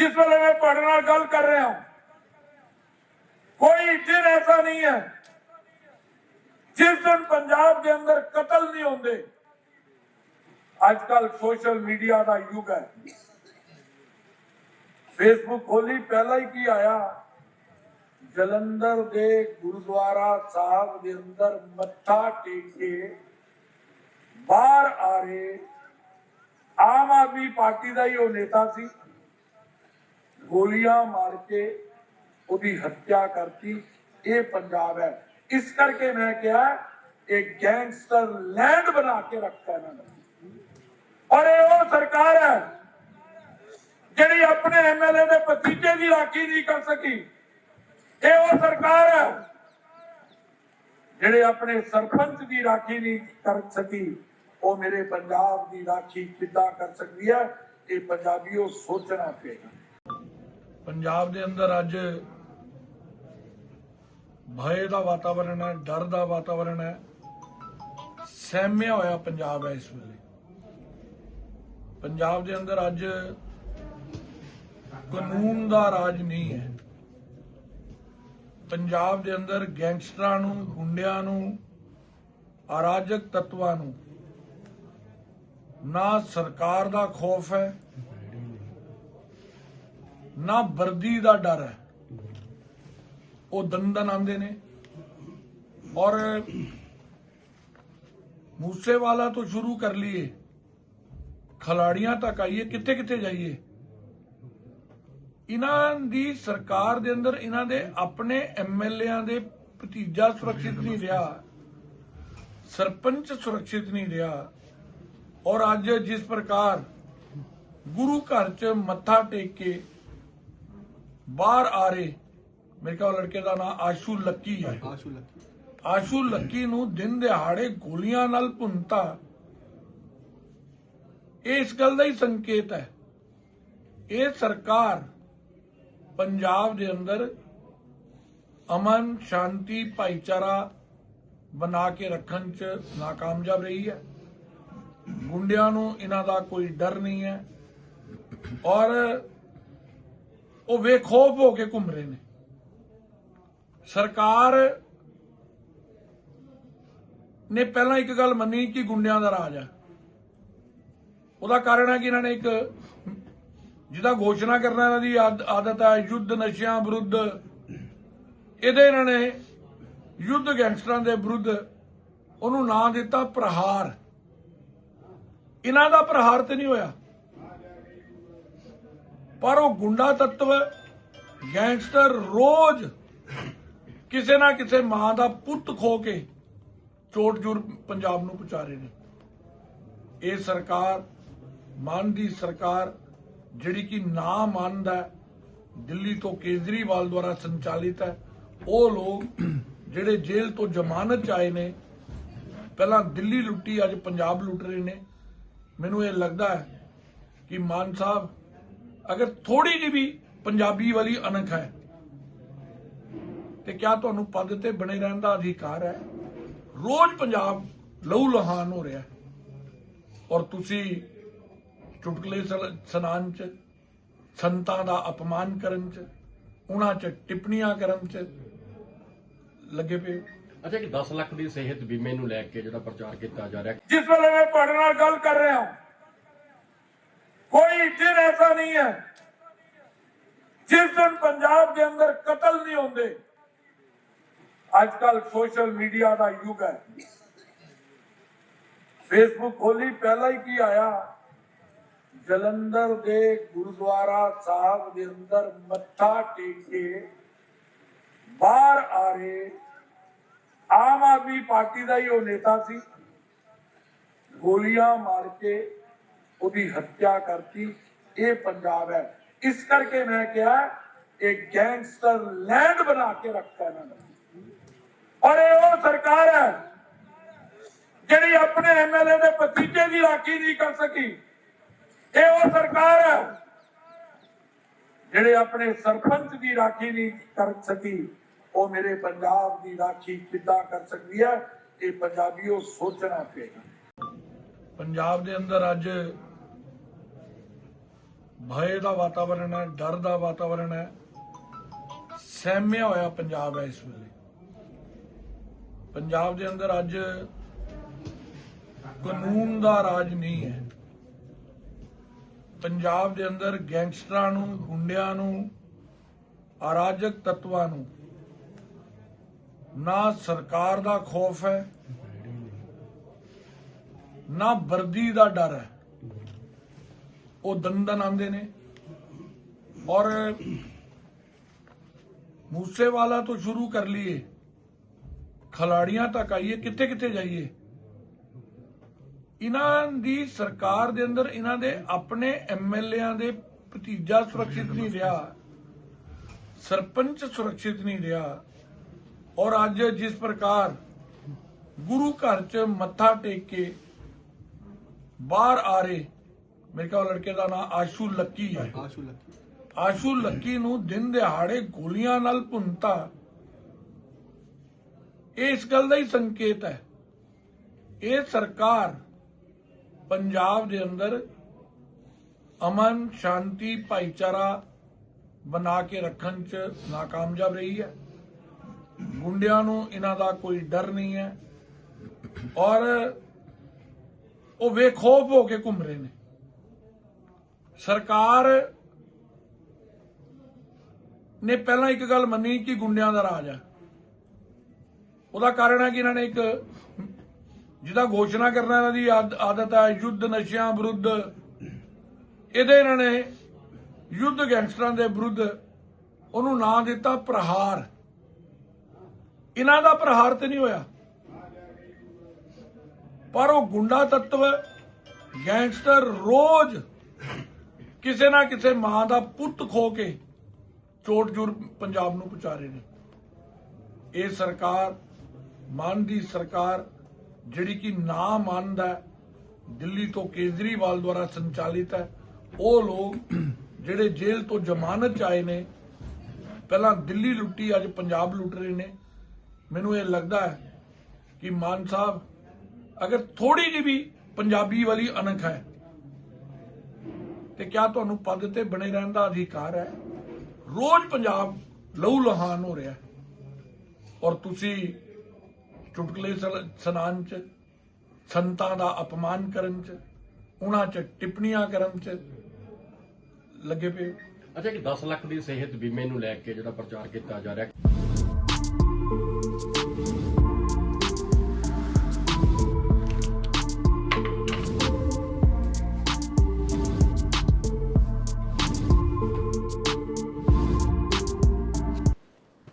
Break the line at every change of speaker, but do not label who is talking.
ਜਿਸ ਵੇਲੇ ਮੈਂ ਤੁਹਾਡੇ ਨਾਲ ਗੱਲ ਕਰ ਰਿਹਾ ਹਾਂ, ਕੋਈ ਦਿਨ ਐਸਾ ਨਹੀਂ ਹੈ ਜਿਸ ਦਿਨ ਪੰਜਾਬ ਦੇ ਅੰਦਰ ਕਤਲ ਨਹੀਂ ਹੁੰਦੇ। ਅੱਜ ਕੱਲ ਸੋਸ਼ਲ ਮੀਡੀਆ ਦਾ ਯੁੱਗ ਹੈ। ਫੇਸਬੁੱਕ ਖੋਲੀ, ਪਹਿਲਾਂ ਹੀ ਕੀ ਆਇਆ? ਜਲੰਧਰ ਦੇ ਗੁਰਦੁਆਰਾ ਸਾਹਿਬ ਦੇ ਅੰਦਰ ਮੱਥਾ ਟੇਕ ਕੇ ਬਾਹਰ ਆ ਰਹੇ ਆਮ ਆਦਮੀ ਪਾਰਟੀ ਦਾ ਹੀ ਉਹ ਨੇਤਾ ਸੀ। ਗੋਲੀਆਂ ਮਾਰ ਕੇ ਉਹਦੀ ਹੱਤਿਆ ਕਰਤੀ। ਇਹ ਪੰਜਾਬ ਹੈ। ਇਸ ਕਰਕੇ ਮੈਂ ਕਿਹਾ, ਇਹ ਗੈਂਗਸਟਰ ਲੈਂਡ ਬਣਾ ਕੇ ਰੱਖਤਾ ਇਹਨਾਂ ਨੇ। ਔਰ ਇਹ ਉਹ ਸਰਕਾਰ ਹੈ, ਜਿਹੜੀ ਆਪਣੇ ਐਮਐਲਏ ਦੇ ਭਤੀਜੇ ਦੀ ਰਾਖੀ ਨਹੀਂ ਕਰ ਸਕੀ। ਇਹ ਉਹ ਸਰਕਾਰ ਹੈ, ਜਿਹੜੇ ਆਪਣੇ ਸਰਪੰਚ ਦੀ ਰਾਖੀ ਨਹੀਂ ਕਰ ਸਕੀ। ਉਹ ਮੇਰੇ ਪੰਜਾਬ ਦੀ ਰਾਖੀ ਕਿੱਦਾਂ ਕਰ ਸਕਦੀ ਹੈ, ਇਹ ਪੰਜਾਬੀਓ ਸੋਚਣਾ ਪਏਗਾ। ਪੰਜਾਬ ਦੇ ਅੰਦਰ ਅੱਜ ਭਏ ਦਾ ਵਾਤਾਵਰਣ ਹੈ, ਡਰ ਦਾ ਵਾਤਾਵਰਣ ਹੈ। ਸਹਿਮਿਆ ਹੋਇਆ ਪੰਜਾਬ ਹੈ ਇਸ ਵੇਲੇ। ਪੰਜਾਬ ਦੇ ਅੰਦਰ ਅੱਜ ਕਾਨੂੰਨ ਦਾ ਰਾਜ ਨਹੀਂ ਹੈ। ਪੰਜਾਬ ਦੇ ਅੰਦਰ ਗੈਂਗਸਟਰਾਂ ਨੂੰ, ਗੁੰਡਿਆਂ ਨੂੰ, ਅਰਾਜਕ ਤੱਤਵਾਂ ਨੂੰ ਨਾ ਸਰਕਾਰ ਦਾ ਖੌਫ ਹੈ ਨਾ ਵਰਦੀ ਦਾ ਡਰ ਹੈ। ਉਹ ਦੰਦਨ ਆਂਦੇ ਨੇ। ਔਰ ਮੂਸੇਵਾਲਾ ਤੋਂ ਸ਼ੁਰੂ ਕਰ ਲਈਏ। ਖਿਲਾੜੀਆਂ ਤੱਕ ਆਈਏ ਕਿੱਥੇ ਕਿੱਥੇ ਜਾਈਏ। ਇਹਨਾਂ ਦੀ ਸਰਕਾਰ ਦੇ ਅੰਦਰ, ਇਹਨਾਂ ਦੇ ਆਪਣੇ ਐਮਐਲਏਆਂ ਦੇ ਭਤੀਜਾ ਸੁਰੱਖਿਅਤ ਨਹੀਂ ਰਿਹਾ। ਸਰਪੰਚ ਸੁਰੱਖਿਅਤ ਨਹੀਂ ਰਿਹਾ। ਔਰ ਅੱਜ ਜਿਸ ਪ੍ਰਕਾਰ ਗੁਰੂ ਘਰ ਚ ਮੱਥਾ ਟੇਕ ਕੇ ਬਾਹਰ ਆ ਰਹੇ। ਮੇਰੇ ਕੋਲ ਲੜਕੇ ਦਾ ਨਾਮ ਆਸ਼ੂ ਲੱਕੀ ਹੈ।
ਆਸ਼ੂ ਲੱਕੀ।
ਆਸ਼ੂ ਲੱਕੀ ਨੂੰ ਦਿਨ ਦਿਹਾੜੇ ਗੋਲੀਆਂ ਨਾਲ ਭੁੰਨਤਾ। ਇਸ ਗੱਲ ਦਾ ਹੀ ਸੰਕੇਤ ਹੈ। ਇਹ ਸਰਕਾਰ ਪੰਜਾਬ ਦੇ ਅੰਦਰ ਅਮਨ ਸ਼ਾਂਤੀ ਭਾਈਚਾਰਾ ਬਣਾ ਕੇ ਰੱਖਣ ਚ ਨਾਕਾਮਯਾਬ ਰਹੀ ਹੈ। ਗੁੰਡਿਆਂ ਨੂੰ ਇਹਨਾਂ ਦਾ ਕੋਈ ਡਰ ਨਹੀਂ ਹੈ। ਔਰ ਉਹ ਬੇਖੌਫ ਹੋ ਕੇ ਘੁੰਮ ਰਹੇ ਨੇ। ਸਰਕਾਰ ਨੇ ਪਹਿਲਾਂ ਇੱਕ ਗੱਲ ਮੰਨੀ ਕਿ ਗੁੰਡਿਆਂ ਦਾ ਰਾਜ ਹੈ ਉਹਦਾ ਕਾਰਨ ਹੈ ਕਿ ਇਹਨਾਂ ਨੇ ਇੱਕ ਜਿਹਦਾ ਘੋਸ਼ਣਾ ਕਰਨਾ ਇਹਨਾਂ ਦੀ ਆਦ- ਆਦਤ ਹੈ ਯੁੱਧ ਨਸ਼ਿਆਂ ਵਿਰੁੱਧ। ਇਹਦੇ ਇਹਨਾਂ ਨੇ ਯੁੱਧ ਗੈਂਗਸਟਰਾਂ ਦੇ ਵਿਰੁੱਧ ਉਹਨੂੰ ਨਾਂ ਦਿੱਤਾ ਪ੍ਰਹਾਰ। ਇਹਨਾਂ ਦਾ ਪ੍ਰਹਾਰ ਤੇ ਨਹੀਂ ਹੋਇਆ। ਪਰ ਉਹ ਗੁੰਡਾ ਤੱਤਵ ਗੈਂਗਸਟਰ ਰੋਜ਼ ਕਿਸੇ ਨਾ ਕਿਸੇ ਮਾਂ ਦਾ ਪੁੱਤ ਖੋ ਕੇ ਚੋਟ ਜੁਰ ਪੰਜਾਬ ਨੂੰ ਪਹੁੰਚਾ ਰਹੇ ਨੇ। ਇਹ ਸਰਕਾਰ, ਮਨ ਦੀ ਸਰਕਾਰ, ਜਿਹੜੀ ਕਿ ਨਾ ਮੰਨਦਾ ਦਿੱਲੀ ਤੋਂ ਕੇਜਰੀਵਾਲ ਦੁਆਰਾ ਸੰਚਾਲਿਤ ਹੈ, ਉਹ ਲੋਕ ਜਿਹੜੇ ਜੇਲ੍ਹ ਤੋਂ ਜ਼ਮਾਨਤ 'ਚ ਆਏ ਨੇ, ਪਹਿਲਾਂ ਦਿੱਲੀ ਲੁੱਟੀ, ਅੱਜ ਪੰਜਾਬ ਲੁੱਟ ਰਹੇ ਨੇ। ਮੈਨੂੰ ਇਹ ਲੱਗਦਾ ਹੈ ਕਿ ਮਾਨ ਸਾਹਿਬ ਅਗਰ ਥੋੜੀ ਜਿਹੀ ਵੀ ਪੰਜਾਬੀ ਵਾਲੀ ਅਣਖ ਹੈ ਤੇ ਕਿਆ ਤੁਹਾਨੂੰ ਪਦ ਤੇ ਬਣੇ ਰਹਿਣ ਦਾ ਅਧਿਕਾਰ ਹੈ? ਰੋਜ਼ ਪੰਜਾਬ ਲਹੂ ਲਹਾਨ ਹੋ ਰਿਹਾ ਔਰ ਤੁਸੀਂ ਚੁਟਕਲੇ ਸੁਣਾਉਣ ਚ ਸੰਤਾਂ ਦਾ ਅਪਮਾਨ ਕਰਨ ਚ ਉਹਨਾਂ ਚ ਟਿੱਪਣੀਆਂ ਕਰਨ ਚ ਲੱਗੇ ਪਏ।
ਅੱਛਾ ਕਿ 10 ਲੱਖ ਦੀ ਸਿਹਤ ਬੀਮੇ ਨੂੰ ਲੈ ਕੇ ਜਿਹੜਾ ਪ੍ਰਚਾਰ ਕੀਤਾ ਜਾ ਰਿਹਾ
ਜਿਸ ਵੇਲੇ ਮੈਂ ਤੁਹਾਡੇ ਨਾਲ ਗੱਲ ਕਰ ਰਿਹਾ ਹਾਂ ਕੋਈ ਦਿਨ ਐਸਾ ਨਹੀਂ ਹੈ। ਜਿਸ ਦਿਨ ਪੰਜਾਬ ਦੇ ਅੰਦਰ ਕਤਲ ਨਹੀਂ ਹੁੰਦੇ ਅੱਜ ਸੋਸ਼ਲ ਮੀਡੀਆ ਦਾ ਯੁੱਗ ਹੈ। ਫੇਸਬੁੱਕ ਖੋਲੀ, ਪਹਿਲਾਂ ਹੀ ਕੀ ਆਇਆ? ਜਲੰਧਰ ਦੇ ਗੁਰਦੁਆਰਾ ਸਾਹਿਬ ਦੇ ਅੰਦਰ ਮੱਥਾ ਟੇਕ ਕੇ ਬਾਹਰ ਆ ਰਹੇ ਆਮ ਆਦਮੀ ਪਾਰਟੀ ਦਾ ਹੀ ਉਹ ਨੇਤਾ ਸੀ। ਗੋਲੀਆਂ ਮਾਰ ਕੇ ਉਹਦੀ ਹੱਤਿਆ ਕਰਤੀ। ਇਹ ਪੰਜਾਬ ਹੈ। ਇਸ ਕਰਕੇ ਮੈਂ ਕਿਹਾ, ਇਹ ਗੈਂਗਸਟਰ ਲੈਂਡ ਬਣਾ ਕੇ ਰੱਖਤਾ ਇਹਨਾਂ ਨੇ। ਔਰ ਇਹ ਉਹ ਸਰਕਾਰ ਹੈ, ਜਿਹੜੀ ਆਪਣੇ ਐਮਐਲਏ ਦੇ ਭਤੀਜੇ ਦੀ ਰਾਖੀ ਨਹੀਂ ਕਰ ਸਕੀ। ਇਹ ਉਹ ਸਰਕਾਰ ਹੈ, ਜਿਹੜੇ ਆਪਣੇ ਸਰਪੰਚ ਦੀ ਰਾਖੀ ਨਹੀਂ ਕਰ ਸਕੀ। ਉਹ ਮੇਰੇ ਪੰਜਾਬ ਦੀ ਰਾਖੀ ਕਿੱਦਾਂ ਕਰ ਸਕਦੀ ਹੈ, ਇਹ ਪੰਜਾਬੀਓ ਸੋਚਣਾ ਪਏਗਾ। ਪੰਜਾਬ ਦੇ ਅੰਦਰ ਅੱਜ ਭਏ ਦਾ ਵਾਤਾਵਰਣ ਹੈ, ਡਰ ਦਾ ਵਾਤਾਵਰਣ ਹੈ। ਸਹਿਮਿਆ ਹੋਇਆ ਪੰਜਾਬ ਹੈ ਇਸ ਵੇਲੇ। ਪੰਜਾਬ ਦੇ ਅੰਦਰ ਅੱਜ ਕਾਨੂੰਨ ਦਾ ਰਾਜ ਨਹੀਂ ਹੈ। ਪੰਜਾਬ ਦੇ ਅੰਦਰ ਗੈਂਗਸਟਰਾਂ ਨੂੰ, ਗੁੰਡਿਆਂ ਨੂੰ, ਅਰਾਜਕ ਤੱਤਵਾਂ ਨੂੰ ਨਾ ਸਰਕਾਰ ਦਾ ਖੌਫ ਹੈ, ਨਾ ਵਰਦੀ ਦਾ ਡਰ ਹੈ। ਉਹ ਦੰਦਨ ਆਉਂਦੇ ਨੇ ਔਰ ਮੂਸੇਵਾਲਾ ਤੋਂ ਸ਼ੁਰੂ ਕਰ ਲਈਏ। ਖਿਲਾੜੀਆਂ ਤੱਕ ਆਈਏ ਕਿੱਥੇ ਕਿੱਥੇ ਜਾਈਏ। ਇਹਨਾਂ ਦੀ ਸਰਕਾਰ ਦੇ ਅੰਦਰ ਇਹਨਾਂ ਦੇ ਆਪਣੇ ਐਮਐਲਏਆਂ ਦੇ ਭਤੀਜਾ ਸੁਰੱਖਿਅਤ ਨਹੀਂ ਰਿਹਾ। ਸਰਪੰਚ ਸੁਰੱਖਿਅਤ ਨਹੀਂ ਰਿਹਾ। ਔਰ ਅੱਜ ਜਿਸ ਪ੍ਰਕਾਰ ਗੁਰੂ ਘਰ ਚ ਮੱਥਾ ਟੇਕ ਕੇ ਬਾਹਰ ਆ ਰਹੇ ਮੇਰੇ ਕੋਲ ਲੜਕੇ ਦਾ ਨਾਮ ਆਸ਼ੂ ਲੱਕੀ ਹੈ।
ਆਸ਼ੂ ਲੱਕੀ।
ਆਸ਼ੂ ਲੱਕੀ ਨੂੰ ਦਿਨ ਦਿਹਾੜੇ ਗੋਲੀਆਂ ਨਾਲ ਭੁੰਨਤਾ। ਇਹ ਇਸ ਗੱਲ ਦਾ ਹੀ ਸੰਕੇਤ ਹੈ। ਇਹ ਸਰਕਾਰ ਪੰਜਾਬ ਦੇ ਅੰਦਰ ਅਮਨ ਸ਼ਾਂਤੀ ਭਾਈਚਾਰਾ ਬਣਾ ਕੇ ਰੱਖਣ ਚ ਨਾਕਾਮਯਾਬ ਰਹੀ ਹੈ। ਗੁੰਡਿਆਂ ਨੂੰ ਇਹਨਾਂ ਦਾ ਕੋਈ ਡਰ ਨਹੀਂ ਹੈ। ਔਰ ਉਹ ਬੇਖੌਫ ਹੋ ਕੇ ਘੁੰਮ ਰਹੇ ਨੇ। ਸਰਕਾਰ ਨੇ ਪਹਿਲਾਂ ਇੱਕ ਗੱਲ ਮੰਨੀ ਕਿ ਗੁੰਡਿਆਂ ਦਾ ਰਾਜ ਹੈ। ਉਹਦਾ ਕਾਰਨ ਹੈ ਕਿ ਇਹਨਾਂ ਨੇ ਇੱਕ ਜਿਹਦਾ ਘੋਸ਼ਣਾ ਕਰਨਾ ਇਹਨਾਂ ਦੀ ਆਦ- ਆਦਤ ਹੈ, ਯੁੱਧ ਨਸ਼ਿਆਂ ਵਿਰੁੱਧ। ਇਹਦੇ ਇਹਨਾਂ ਨੇ ਯੁੱਧ ਗੈਂਗਸਟਰਾਂ ਦੇ ਵਿਰੁੱਧ ਉਹਨੂੰ ਨਾਂ ਦਿੱਤਾ ਪ੍ਰਹਾਰ। ਇਹਨਾਂ ਦਾ ਪ੍ਰਹਾਰ ਤੇ ਨਹੀਂ ਹੋਇਆ। ਪਰ ਉਹ ਗੁੰਡਾ ਤੱਤਵ ਗੈਂਗਸਟਰ ਰੋਜ਼ ਕਿਸੇ ਨਾ ਕਿਸੇ ਮਾਂ ਦਾ ਪੁੱਤ ਖੋ ਕੇ ਚੋਟ ਜੁਰ ਪੰਜਾਬ ਨੂੰ ਪਹੁੰਚਾ ਰਹੇ ਨੇ। ਇਹ ਸਰਕਾਰ, ਮਾਨ ਦੀ ਸਰਕਾਰ, ਜਿਹੜੀ ਕਿ ਨਾ ਮੰਨਦਾ, ਦਿੱਲੀ ਤੋਂ ਕੇਜਰੀਵਾਲ ਦੁਆਰਾ ਸੰਚਾਲਿਤ ਹੈ, ਉਹ ਲੋਕ ਜਿਹੜੇ ਜੇਲ੍ਹ ਤੋਂ ਜ਼ਮਾਨਤ ਚ ਆਏ ਨੇ, ਪਹਿਲਾਂ ਦਿੱਲੀ ਲੁੱਟੀ, ਅੱਜ ਪੰਜਾਬ ਲੁੱਟ ਰਹੇ ਨੇ। ਮੈਨੂੰ ਇਹ ਲੱਗਦਾ ਹੈ ਕਿ ਮਾਨ ਸਾਹਿਬ, ਅਗਰ ਥੋੜੀ ਜਿਹੀ ਵੀ ਪੰਜਾਬੀ ਵਾਲੀ ਅਣਖ ਹੈ ਤੇ ਕਿਆ ਤੁਹਾਨੂੰ ਪਦ ਤੇ ਬਣੇ ਰਹਿਣ ਦਾ ਅਧਿਕਾਰ ਹੈ? ਰੋਜ਼ ਪੰਜਾਬ ਲਹੂ ਲਹਾਨ ਹੋ ਰਿਹਾ ਔਰ ਤੁਸੀਂ ਚੁਟਕਲੇ ਸੁਣਾਉਣ ਚ, ਸੰਤਾਂ ਦਾ ਅਪਮਾਨ ਕਰਨ ਚ, ਉਹਨਾਂ ਚ ਟਿੱਪਣੀਆਂ ਕਰਨ ਚ ਲੱਗੇ ਪਏ
ਅੱਛਾ ਕਿ 10 ਲੱਖ ਦੀ ਸਿਹਤ ਬੀਮੇ ਨੂੰ ਲੈ ਕੇ ਜਿਹੜਾ ਪ੍ਰਚਾਰ ਕੀਤਾ ਜਾ ਰਿਹਾ